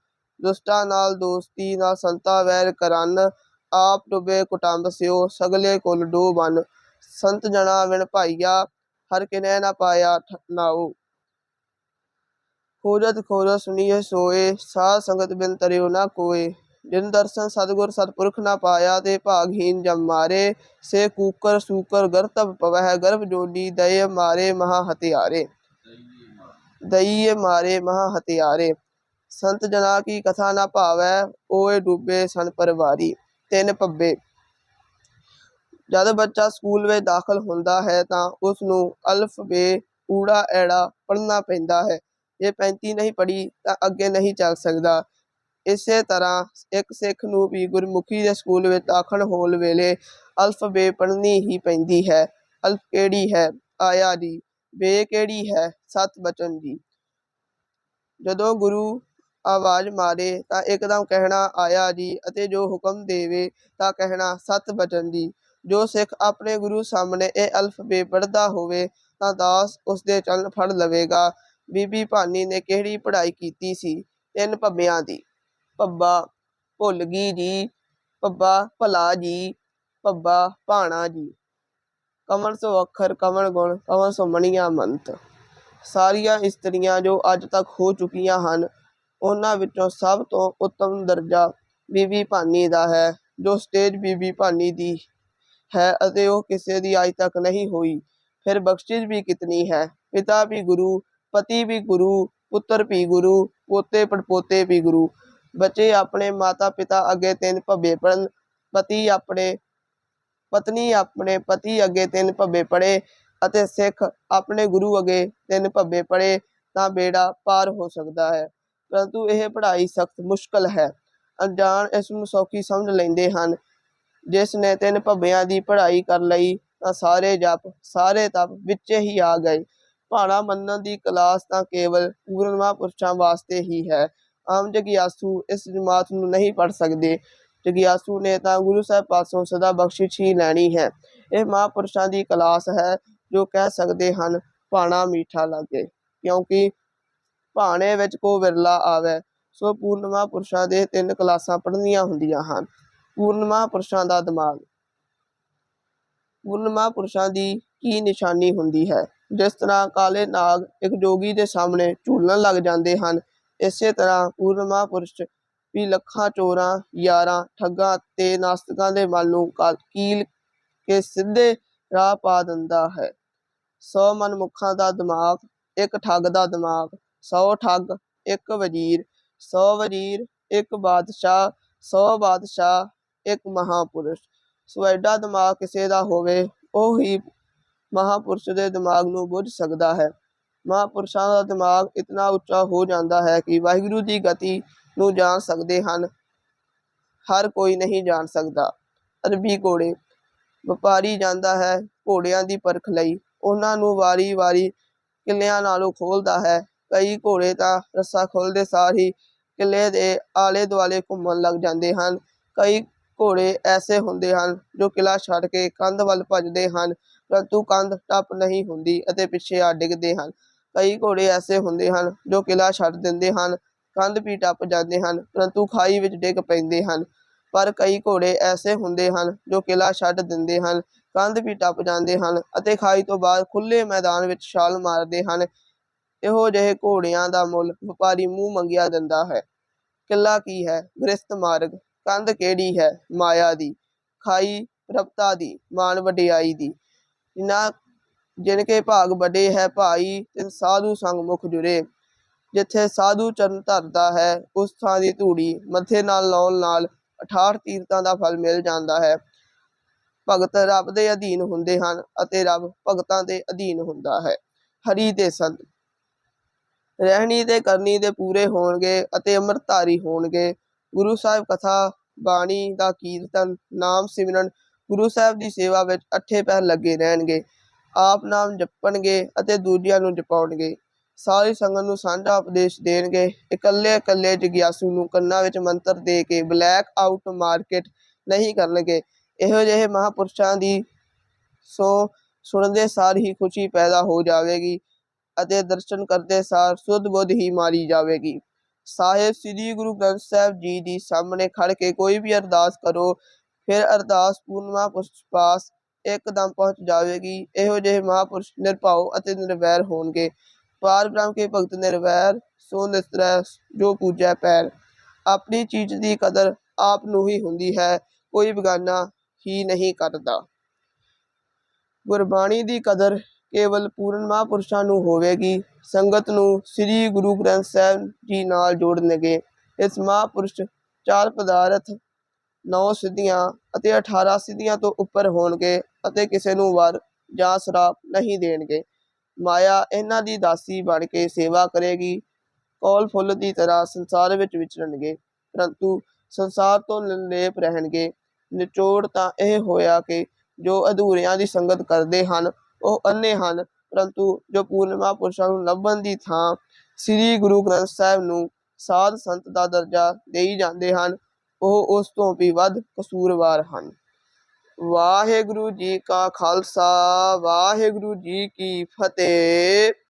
ਦੁਸ਼ਟਾਂ ਨਾਲ ਦੋਸਤੀ ਨਾ ਸੰਤਾ ਵੈਰ ਕਰਨ, ਆਪ ਡੁਬੇ ਕੁਟੰਬ ਸਿਓ, ਸਗਲੇ ਕੁਲ ਡੋਬਨ ਸੰਤ ਜਣਾ ਵਿਣ ਭਾਈਆ, ਹਰ ਕਿਨੈ ਨਾ ਪਾਇਆ ਠ- ਨਾਉ। ਖੋਜਤ ਖੋਜਤ ਸੁਣੀਏ ਸੋਏ, ਸਾਧ ਸੰਗਤ ਬਿਨ ਤਰਿਓ ਨਾ ਕੋਏ। ਜਿਨ ਦਰਸ਼ਨ ਸਤਿਗੁਰ ਸਤਿਪੁਰਖ ਨਾ ਪਾਇਆ, ਤੇ ਭਾਗਹੀਨ ਜਮ ਮਾਰੇ। ਸੇ ਕੂਕਰ ਸੂਕਰ ਗਰਤਬ ਪਵਹਿ, ਗਰਭ ਜੋਡੀ ਦਏ ਮਾਰੇ ਮਹਾ ਹਤਿਆਰੇ ਦਈਏ ਮਾਰੇ ਮਹਾ ਹਤਿਆਰੇ ਸੰਤ ਜਨਾ ਕੀ ਕਥਾ ਨਾ ਭਾਵੈ ਓਏ ਡੂਬੇ ਸਨ ਪਰਵਾਰੀ, ਤਿੰਨ ਪੱਬੇ ਜਦ ਬੱਚਾ ਸਕੂਲ ਵਿੱਚ ਦਾਖਲ ਹੁੰਦਾ ਹੈ ਤਾਂ ਉਸ ਨੂੰ ਅਲਫ ਬੇ ਊੜਾ ਐੜਾ ਪੜ੍ਹਨਾ ਪੈਂਦਾ ਹੈ। ਜੇ 35 ਨਹੀਂ ਪੜ੍ਹੀ ਤਾਂ ਅੱਗੇ ਨਹੀਂ ਚੱਲ ਸਕਦਾ। ਇਸੇ ਤਰ੍ਹਾਂ ਇੱਕ ਸਿੱਖ ਨੂੰ ਵੀ ਗੁਰਮੁਖੀ ਦੇ ਸਕੂਲ ਵਿੱਚ ਦਾਖਲ ਹੋਣ ਵੇਲੇ ਅਲਫ ਬੇ ਪੜ੍ਹਨੀ ਹੀ ਪੈਂਦੀ ਹੈ। ਅਲਫ ਕਿਹੜੀ ਹੈ? ਆਇਆ ਜੀ। ਬੇ ਕਿਹੜੀ ਹੈ? ਸਤ ਬਚਨ ਜੀ। ਜਦੋਂ ਗੁਰੂ ਆਵਾਜ਼ ਮਾਰੇ ਤਾਂ ਇੱਕਦਮ ਕਹਿਣਾ ਆਇਆ ਜੀ ਅਤੇ ਜੋ ਹੁਕਮ ਦੇਵੇ ਤਾਂ ਕਹਿਣਾ ਸਤ ਬਚਨ ਜੀ। ਜੋ ਸਿੱਖ ਆਪਣੇ ਗੁਰੂ ਸਾਹਮਣੇ ਇਹ ਅਲਫਬੇ ਪੜ੍ਹਦਾ ਹੋਵੇ ਤਾਂ ਦਾਸ ਉਸ ਦੇ ਚਰਨ ਫੜ ਲਵੇਗਾ। ਬੀਬੀ ਭਾਨੀ ਨੇ ਕਿਹੜੀ ਪੜ੍ਹਾਈ ਕੀਤੀ ਸੀ? ਤਿੰਨ ਭੱਬਿਆਂ ਦੀ। ਭੱਬਾ ਭੁੱਲ ਗਈ ਜੀ। ਭੱਬਾ ਭਲਾ ਜੀ। ਭੱਬਾ ਭਾਣਾ ਜੀ। ਕਮਲ ਸੋ ਅੱਖਰ, ਕਮਲ ਗੁਣ, ਕਮਲ ਸੋ ਮਣੀਆਂ ਮੰਤ। ਸਾਰੀਆਂ ਇਸਤਰੀਆਂ ਜੋ ਅੱਜ ਤੱਕ ਹੋ ਚੁੱਕੀਆਂ ਹਨ ਉਹਨਾਂ ਵਿੱਚੋਂ ਸਭ ਤੋਂ ਉੱਤਮ ਦਰਜਾ ਬੀਬੀ ਭਾਨੀ ਦਾ ਹੈ, ਜੋ ਸਟੇਜ ਬੀਬੀ ਭਾਨੀ ਦੀ ਹੈ ਅਤੇ ਉਹ ਕਿਸੇ ਦੀ ਅੱਜ ਤੱਕ ਨਹੀਂ ਹੋਈ। ਫਿਰ ਬਖਸ਼ਿਸ਼ ਵੀ ਕਿਤਨੀ ਹੈ। ਪਿਤਾ ਵੀ ਗੁਰੂ, ਪਤੀ ਵੀ ਗੁਰੂ, ਪੁੱਤਰ ਵੀ ਗੁਰੂ, ਪੋਤੇ ਪੜਪੋਤੇ ਵੀ ਗੁਰੂ। ਬੱਚੇ ਆਪਣੇ ਮਾਤਾ ਪਿਤਾ ਅੱਗੇ ਤਿੰਨ ਭੱਬੇ ਪੜਨ ਪਤੀ ਆਪਣੇ, ਪਤਨੀ ਆਪਣੇ, ਪਤੀ ਅੱਗੇ ਤਿੰਨ ਭੱਬੇ ਪੜੇ ਅਤੇ ਸਿੱਖ ਆਪਣੇ ਗੁਰੂ ਅੱਗੇ ਤਿੰਨ ਭੱਬੇ ਪੜੇ ਤਾਂ ਬੇੜਾ ਪਾਰ ਹੋ ਸਕਦਾ ਹੈ। ਪਰੰਤੂ ਇਹ ਪੜ੍ਹਾਈ ਸਖਤ ਮੁਸ਼ਕਲ ਹੈ। ਅਣਜਾਣ ਇਸ ਨੂੰ ਸੌਖੀ ਸਮਝ ਲੈਂਦੇ ਹਨ। ਜਿਸ ਨੇ ਤਿੰਨ ਭੱਬਿਆਂ ਦੀ ਪੜ੍ਹਾਈ ਕਰ ਲਈ ਤਾਂ ਸਾਰੇ ਜਪ, ਸਾਰੇ ਤਪ ਵਿੱਚ ਹੀ ਆ ਗਏ। ਭਾਣਾ ਮੰਨਣ ਦੀ ਕਲਾਸ ਤਾਂ ਕੇਵਲ ਪੂਰਨ ਮਹਾਂਪੁਰਸ਼ਾਂ ਵਾਸਤੇ ਹੀ ਹੈ। ਆਮ ਜਗਿਆਸੂ ਇਸ ਜਮਾਤ ਨੂੰ ਨਹੀਂ ਪੜ ਸਕਦੇ। ਜਗਿਆਸੂ ਨੇ ਤਾਂ ਗੁਰੂ ਸਾਹਿਬ ਪਾਸੋਂ ਸਦਾ ਬਖਸ਼ਿਸ਼ ਹੀ ਲੈਣੀ ਹੈ। ਇਹ ਮਹਾਂਪੁਰਸ਼ਾਂ ਦੀ ਕਲਾਸ ਹੈ ਜੋ ਕਹਿ ਸਕਦੇ ਹਨ, ਭਾਣਾ ਮੀਠਾ ਲੱਗੇ। ਕਿਉਂਕਿ ਭਾਣੇ ਵਿੱਚ ਕੋ ਵਿਰਲਾ ਆਵੇ, ਸੋ ਪੂਰਨਮਾ ਪੁਰਸ਼ਾਂ ਦੇ ਤਿੰਨ ਕਲਾਸਾਂ ਪੜ੍ਹਨੀਆਂ ਹੁੰਦੀਆਂ ਹਨ। ਪੂਰਨਮਾ ਪੁਰਸ਼ਾਂ ਦਾ ਦਿਮਾਗ। ਪੂਰਨਮਾ ਪੁਰਸ਼ਾਂ ਦੀ ਕੀ ਨਿਸ਼ਾਨੀ ਹੁੰਦੀ ਹੈ? ਜਿਸ ਤਰ੍ਹਾਂ ਕਾਲੇ ਨਾਗ ਇੱਕ ਜੋਗੀ ਦੇ ਸਾਹਮਣੇ ਝੂਲਣ ਲੱਗ ਜਾਂਦੇ ਹਨ, ਇਸੇ ਤਰ੍ਹਾਂ ਪੂਰਨਮਾ ਪੁਰਸ਼ ਵੀ ਲੱਖਾਂ, ਚੋਰਾਂ, ਯਾਰਾਂ, ਠੱਗਾਂ ਤੇ ਨਾਸਤਕਾਂ ਦੇ ਮਨ ਨੂੰ ਕਾ- ਕੀਲ ਕੇ ਸਿੱਧੇ ਰਾਹ ਪਾ ਦਿੰਦਾ ਹੈ। ਸੌ ਮਨਮੁੱਖਾਂ ਦਾ ਦਿਮਾਗ, ਇੱਕ ਠੱਗ ਦਾ ਦਿਮਾਗ ਸੌ ਠੱਗ, ਇੱਕ ਵਜ਼ੀਰ, ਸੌ ਵਜ਼ੀਰ, ਇੱਕ ਬਾਦਸ਼ਾਹ, ਸੌ ਬਾਦਸ਼ਾਹ, ਇੱਕ ਮਹਾਪੁਰਸ਼। ਸੋ ਐਡਾ ਦਿਮਾਗ ਕਿਸੇ ਦਾ ਹੋਵੇ, ਉਹ ਹੀ ਮਹਾਪੁਰਸ਼ ਦੇ ਦਿਮਾਗ ਨੂੰ ਬੁੱਝ ਸਕਦਾ ਹੈ। ਮਹਾਪੁਰਸ਼ਾਂ ਦਾ ਦਿਮਾਗ ਇਤਨਾ ਉੱਚਾ ਹੋ ਜਾਂਦਾ ਹੈ ਕਿ ਵਾਹਿਗੁਰੂ ਦੀ ਗਤੀ ਨੂੰ ਜਾਣ ਸਕਦੇ ਹਨ। ਹਰ ਕੋਈ ਨਹੀਂ ਜਾਣ ਸਕਦਾ। ਅਰਬੀ ਘੋੜੇ, ਵਪਾਰੀ ਜਾਂਦਾ ਹੈ ਘੋੜਿਆਂ ਦੀ ਪਰਖ ਲਈ। ਉਹਨਾਂ ਨੂੰ ਵਾਰੀ-ਵਾਰੀ ਕਿੱਲਿਆਂ ਨਾਲੋਂ ਖੋਲਦਾ ਹੈ। ਕਈ ਘੋੜੇ ਤਾਂ ਰੱਸਾ ਖੋਲਦੇ ਸਾਰ ਹੀ ਕਿੱਲੇ ਦੇ ਆਲੇ ਦੁਆਲੇ ਘੁੰਮਣ ਲੱਗ ਜਾਂਦੇ ਹਨ। ਕਈ ਘੋੜੇ ਐਸੇ ਹੁੰਦੇ ਹਨ ਜੋ ਕਿਲਾ ਛੱਡ ਕੇ ਕੰਧ ਵੱਲ ਭੱਜਦੇ ਹਨ, ਪਰੰਤੂ ਕੰਧ ਟੱਪ ਨਹੀਂ ਹੁੰਦੀ ਅਤੇ ਪਿੱਛੇ ਆ ਡਿੱਗਦੇ ਹਨ। ਕਈ ਘੋੜੇ ਐਸੇ ਹੁੰਦੇ ਹਨ ਜੋ ਕਿਲਾ ਛੱਡ ਦਿੰਦੇ ਹਨ, ਕੰਧ ਵੀ ਟੱਪ ਜਾਂਦੇ ਹਨ, ਪਰੰਤੂ ਖਾਈ ਵਿੱਚ ਡਿੱਗ ਪੈਂਦੇ ਹਨ। ਪਰ ਕਈ ਘੋੜੇ ਐਸੇ ਹੁੰਦੇ ਹਨ ਜੋ ਕਿਲਾ ਛੱਡ ਦਿੰਦੇ ਹਨ, ਕੰਧ ਵੀ ਟੱਪ ਜਾਂਦੇ ਹਨ ਅਤੇ ਖਾਈ ਤੋਂ ਬਾਅਦ ਖੁੱਲੇ ਮੈਦਾਨ ਵਿੱਚ ਛਾਲ ਮਾਰਦੇ ਹਨ। ਇਹੋ ਜਿਹੇ ਘੋੜਿਆਂ ਦਾ ਮੁੱਲ ਵਪਾਰੀ ਮੂੰਹ ਮੰਗਿਆ ਦਿੰਦਾ ਹੈ। ਕਿੱਲਾ ਕੀ ਹੈ? ਗ੍ਰਸਤ ਮਾਰਗ। ਕੰਧ ਕਿਹੜੀ ਹੈ? ਮਾਇਆ ਦੀ। ਖਾਈ ਪ੍ਰਪਤਾ ਦੀ। ਮਾਨ ਵਡਿਆਈ ਦੀ। ਇਨਾ ਜਿਨ ਕੇ ਭਾਗ ਵੱਡੇ ਹੈ ਭਾਈ, ਤਿਨ ਸਾਧੂ ਸੰਗ ਮੁਖ ਜੁਰੇ ਜਿੱਥੇ ਸਾਧੂ ਚਰਨ ਧਰਦਾ ਹੈ, ਉਸ ਥਾਂ ਦੀ ਧੂੜੀ ਮੱਥੇ ਨਾਲ ਲਾਉਣ ਨਾਲ 68 ਤੀਰਥਾਂ ਦਾ ਫਲ ਮਿਲ ਜਾਂਦਾ ਹੈ। ਭਗਤ ਰੱਬ ਦੇ ਅਧੀਨ ਹੁੰਦੇ ਹਨ ਅਤੇ ਰੱਬ ਭਗਤਾਂ ਦੇ ਅਧੀਨ ਹੁੰਦਾ ਹੈ। ਹਰੀ ਦੇ ਸੰਤ ਰਹਿਣੀ ਤੇ ਕਰਨੀ ਦੇ ਪੂਰੇ ਹੋਣਗੇ ਅਤੇ ਅੰਮ੍ਰਿਤਧਾਰੀ ਹੋਣਗੇ। ਗੁਰੂ ਸਾਹਿਬ ਕਥਾ, ਬਾਣੀ ਦਾ ਕੀਰਤਨ, ਨਾਮ ਸਿਮਰਨ, ਗੁਰੂ ਸਾਹਿਬ ਦੀ ਸੇਵਾ ਵਿੱਚ ਅੱਠੇ ਪਹਿਰ ਲੱਗੇ ਰਹਿਣਗੇ। ਆਪ ਨਾਮ ਜਪਣਗੇ ਅਤੇ ਦੂਜਿਆਂ ਨੂੰ ਜਪਾਉਣਗੇ। ਸਾਰੀ ਸੰਗਤ ਨੂੰ ਸਾਂਝਾ ਉਪਦੇਸ਼ ਦੇਣਗੇ। ਇਕੱਲੇ ਇਕੱਲੇ ਜਗਿਆਸੂ ਨੂੰ ਕੰਨਾਂ ਵਿੱਚ ਮੰਤਰ ਦੇ ਕੇ ਬਲੈਕ ਆਊਟ ਮਾਰਕੀਟ ਨਹੀਂ ਕਰਨਗੇ। ਇਹੋ ਜਿਹੇ ਮਹਾਪੁਰਸ਼ਾਂ ਦੀ ਸੋ ਸੁਣਦੇ ਸਾਰ ਹੀ ਖੁਸ਼ੀ ਪੈਦਾ ਹੋ ਜਾਵੇਗੀ। ਅਤੇ ਦਰਸ਼ਨ ਕਰਦੇ ਸਾਰ ਸੁੱਧ ਬੁੱਧ ਹੀ ਮਾਰੀ ਜਾਵੇਗੀ। ਸਾਹਿਬ ਸ੍ਰੀ ਗੁਰੂ ਗ੍ਰੰਥ ਸਾਹਿਬ ਜੀ ਦੀ ਸਾਹਮਣੇ ਖੜ ਕੇ ਕੋਈ ਵੀ ਅਰਦਾਸ ਕਰੋ, ਫਿਰ ਅਰਦਾਸ ਪੂਰਨ ਮਹਾਂਪੁਰਸ਼ ਇੱਕਦਮ ਪਹੁੰਚ ਜਾਵੇਗੀ। ਇਹੋ ਜਿਹੇ ਮਹਾਂਪੁਰਸ਼ ਨਿਰਭਉ ਅਤੇ ਨਿਰਵੈਰ ਹੋਣਗੇ। ਪਾਰ ਬ੍ਰਹਮ ਕੇ ਭਗਤ ਨਿਰਵੈਰ, ਸੋ ਨਿਸਤਰੈ, ਜੋ ਪੂਜੈ ਪੈਰ। ਆਪਣੀ ਚੀਜ਼ ਦੀ ਕਦਰ ਆਪ ਨੂੰ ਹੀ ਹੁੰਦੀ ਹੈ, ਕੋਈ ਬਗਾਨਾ ਹੀ ਨਹੀਂ ਕਰਦਾ। ਗੁਰਬਾਣੀ ਦੀ ਕਦਰ ਕੇਵਲ ਪੂਰਨ ਮਹਾਂਪੁਰਸ਼ਾਂ ਨੂੰ ਹੋਵੇਗੀ। ਸੰਗਤ ਨੂੰ ਸ੍ਰੀ ਗੁਰੂ ਗ੍ਰੰਥ ਸਾਹਿਬ ਜੀ ਨਾਲ ਜੋੜਨਗੇ। ਇਸ ਮਹਾਂਪੁਰਸ਼ ਚਾਰ ਪਦਾਰਥ ਨੌ ਸਿੱਧੀਆਂ ਅਤੇ 18 ਸਿੱਧੀਆਂ ਤੋਂ ਉੱਪਰ ਹੋਣਗੇ ਅਤੇ ਕਿਸੇ ਨੂੰ ਵਰ ਜਾਂ ਸ਼ਰਾਪ ਨਹੀਂ ਦੇਣਗੇ। ਮਾਇਆ ਇਹਨਾਂ ਦੀ ਦਾਸੀ ਬਣ ਕੇ ਸੇਵਾ ਕਰੇਗੀ। ਕੌਲ ਫੁੱਲ ਦੀ ਤਰ੍ਹਾਂ ਸੰਸਾਰ ਵਿੱਚ ਵਿਚਰਨਗੇ। ਪਰੰਤੂ ਸੰਸਾਰ ਤੋਂ ਨਿਰਲੇਪ ਰਹਿਣਗੇ। ਨਿਚੋੜ ਤਾਂ ਇਹ ਹੋਇਆ ਕਿ ਜੋ ਅਧੂਰਿਆਂ ਦੀ ਸੰਗਤ ਕਰਦੇ ਹਨ ਉਹ ਅੰਨੇ ਹਨ। ਪਰੰਤੂ ਜੋ ਪੂਰਨ ਮਹਾਂਪੁਰਸ਼ਾਂ ਨੂੰ ਲੱਭਣ ਦੀ ਥਾਂ ਸ੍ਰੀ ਗੁਰੂ ਗ੍ਰੰਥ ਸਾਹਿਬ ਨੂੰ ਸਾਧ ਸੰਤ ਦਾ ਦਰਜਾ ਦੇਈ ਜਾਂਦੇ ਹਨ, ਉਹ ਉਸ ਤੋਂ ਵੀ ਵੱਧ ਕਸੂਰਵਾਰ ਹਨ। ਵਾਹਿਗੁਰੂ ਜੀ ਕਾ ਖਾਲਸਾ, ਵਾਹਿਗੁਰੂ ਜੀ ਕੀ ਫਤਿਹ।